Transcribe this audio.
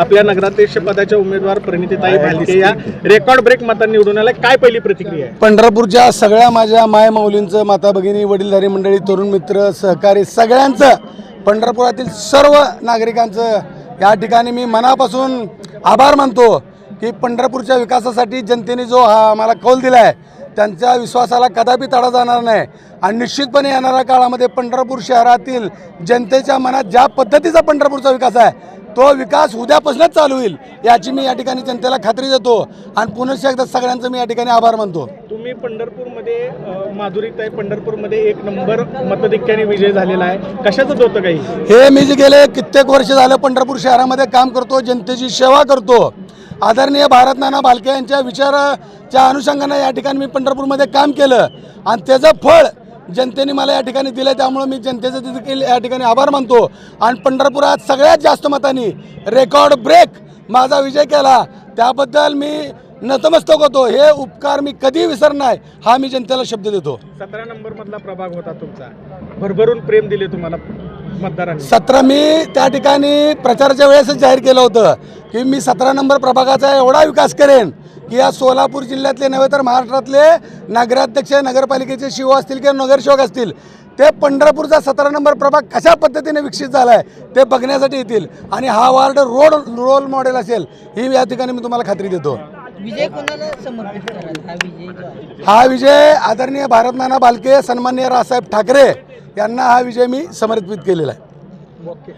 आपल्या नगराध्यक्ष पदाच्या उमेदवार प्रणितीताई भालके या रेकॉर्ड ब्रेक मतांनी निवडून आल्या. काय पहिली प्रतिक्रिया आहे? पंढरपूरच्या सगळ्या माझ्या माय माऊलींचं माता भगिनी वडीलधारी मंडळी तरुण मित्र सहकारी सगळ्यांचं पंढरपुरातील सर्व नागरिकांचं या ठिकाणी मी मनापासून आभार मानतो की पंढरपूरच्या विकासासाठी जनतेने जो हा आम्हाला कौल दिला आहे त्यांच्या विश्वासाला कदापि तडा जाणार नाही. आणि निश्चितपणे येणाऱ्या काळामध्ये पंढरपूर शहरातील जनतेच्या मनात ज्या पद्धतीचा पंढरपूरचा विकास आहे तो विकास उद्यापासूनच चालू होईल याची मी या ठिकाणी जनतेला खात्री देतो. आणि पुनश्च एकदा सगळ्यांचं मी या ठिकाणी आभार मानतो. तुम्ही पंढरपूरमध्ये माधुरीताई पंढरपूरमध्ये एक नंबर मतधिक्याने विजय झालेला आहे. कशाचं होतं काही? हे मी जे गेले कित्येक वर्ष झालं पंढरपूर शहरामध्ये काम करतो जनतेची सेवा करतो. आदरणीय भारत नाना भालके यांच्या विचाराच्या अनुषंगानं या ठिकाणी मी पंढरपूरमध्ये काम केलं. आणि त्याचं फळ जनतेने मला या ठिकाणी दिलं त्यामुळं मी जनतेचं देखील या ठिकाणी आभार मानतो. आणि पंढरपुरात सगळ्यात जास्त मतांनी रेकॉर्ड ब्रेक माझा विजय केला. त्याबद्दल मी नतमस्तक होतो. हे उपकार मी कधी विसरणार हा मी जनतेला शब्द देतो. सतरा नंबर मधला प्रभाग होता तुमचा. भरभरून प्रेम दिले तुम्हाला मतदारांनी. सतरा मी त्या ठिकाणी प्रचाराच्या वेळेसच जाहीर केलं होतं की मी सतरा नंबर प्रभागाचा एवढा विकास करेन की या सोलापूर जिल्ह्यातले नव्हे तर महाराष्ट्रातले नगराध्यक्ष नगरपालिकेचे शिव असतील किंवा नगरसेवक असतील ते पंढरपूरचा सतरा नंबर प्रभाग कशा पद्धतीने विकसित झाला आहे ते बघण्यासाठी येतील. आणि हा वार्ड रोड रोल मॉडेल असेल ही या ठिकाणी मी तुम्हाला खात्री देतो. विजय कोणाला समर्पित कराल? हा विजय हा विजय आदरणीय भारतनाना बालके सन्माननीय रावसाहेब ठाकरे यांना हा विजय मी समर्पित केलेला आहे. ओके.